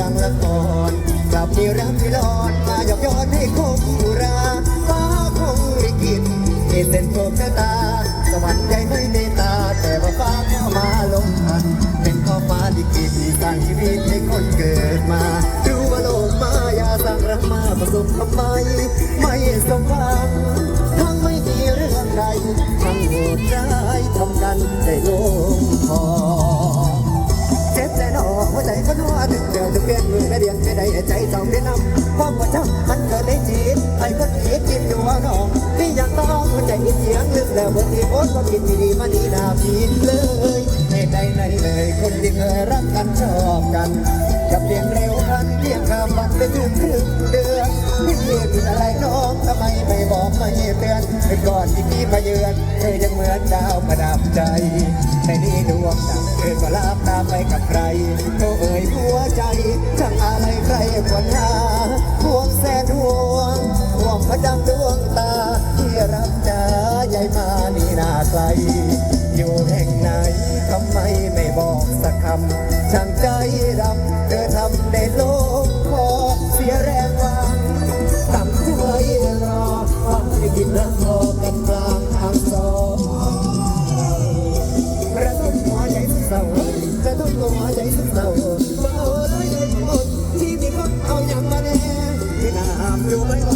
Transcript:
ดังละครกลับมีรักที่ร้อนมาหยอกยอนให้คมราฟ้าคงลิกินเอเซนโชคชะตา สวรรค์ใหญ่ไม่เมตตา แต่ว่าฟ้าเข้ามาลงพัน เป็นข้อฟ้าลิกินที่สร้างชีวิตให้คนเกิดมารู้ว่าโลกมายาสร้างรักมาประสบทำไม ไม่สมหวังทั้งไม่มีเรื่องใดทั้งโหดร้ายทำกันได้ลงคอ ถึงเปลี่ยนมือแม่เดียงไม่ได้ใจสองเดียนำความว่าจำมันเกิดในจีบให้คนคิดกินอยู่ว่าน้องนี่อยากต้องหัวใจมีเสียงลึกแล้วบนที่โพสก็คิดไม่ดีมาดีนาพีเลยในใดในเลยคนที่เคยรักกันชอบกันกับเปลี่ยนเร็วพันเพียงข้ามวันไปถึงครึ่งเดือนพี่ผิดอะไรน้องทำไมไม่บอกไม่เตือนไปก่อนที่พี่มาเยือนเธอยังเหมือนดาวประดับใจในนี้ดวงดังเกินก็ลาบตามไปกับใครโอ ยหัวใจช่างอะไรใครกวรหาห่วงแสนห่วงห่วงพระดำดวงตา ที่รับจาใหญ่มานี่นาไกล อยู่แห่งไหนทำไมไม่บอกสักคำช่างใจดำเธอ เศร้าเฝ้าเลยเลยหมดที่มีคนเอาอย่างมาแน่ที่น้ำอยู่ไม่พอ